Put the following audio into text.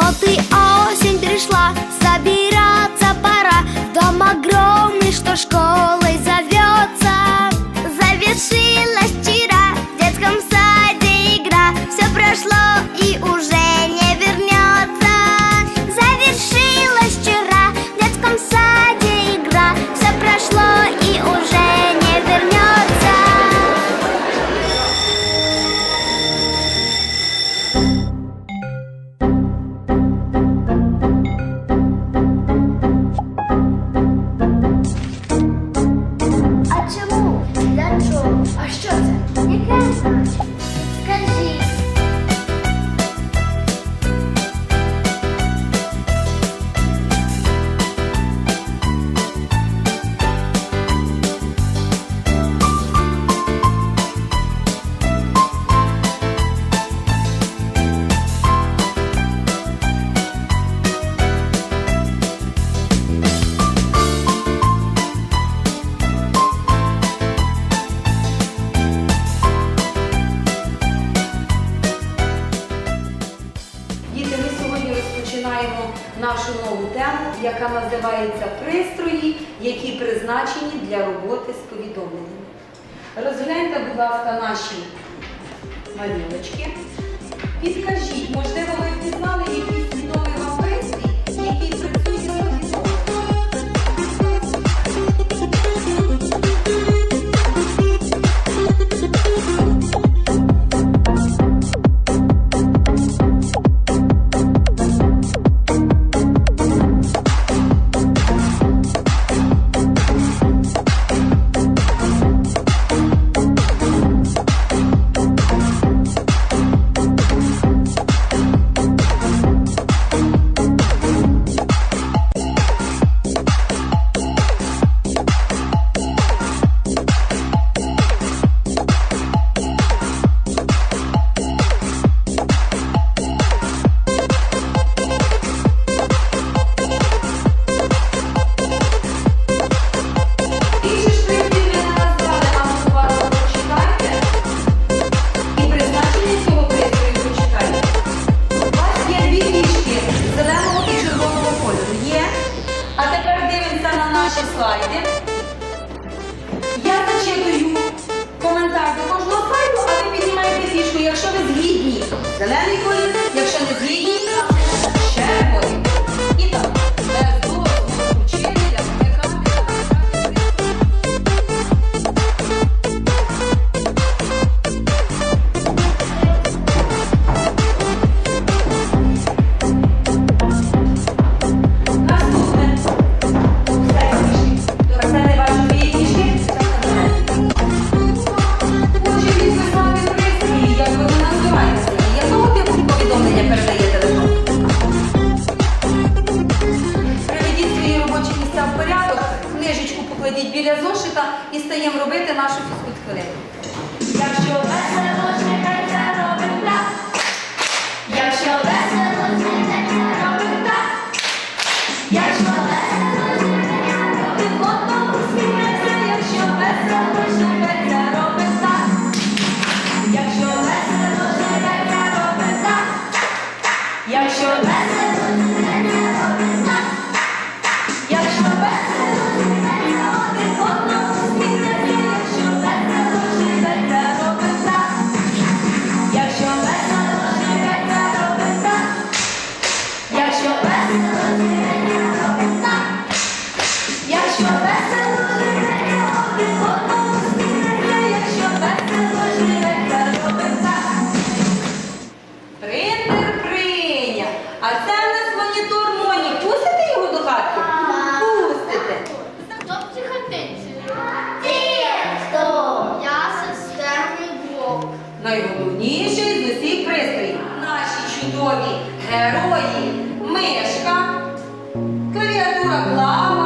Вот и осень пришла, собираться пора. Дом огромный, что школа нашу нову тему, яка називається Пристрої, які призначені для роботи з повідомленнями. Розгляньте, будь ласка, наші малюночки. Підкажіть, зелений колір, якщо не згідні, наших фізкульт-хвилин. Якщо претензії. Ти? Я системний блок. Найголовніший з усіх пристрій Наші чудові герої. Мишка, клавіатура клава.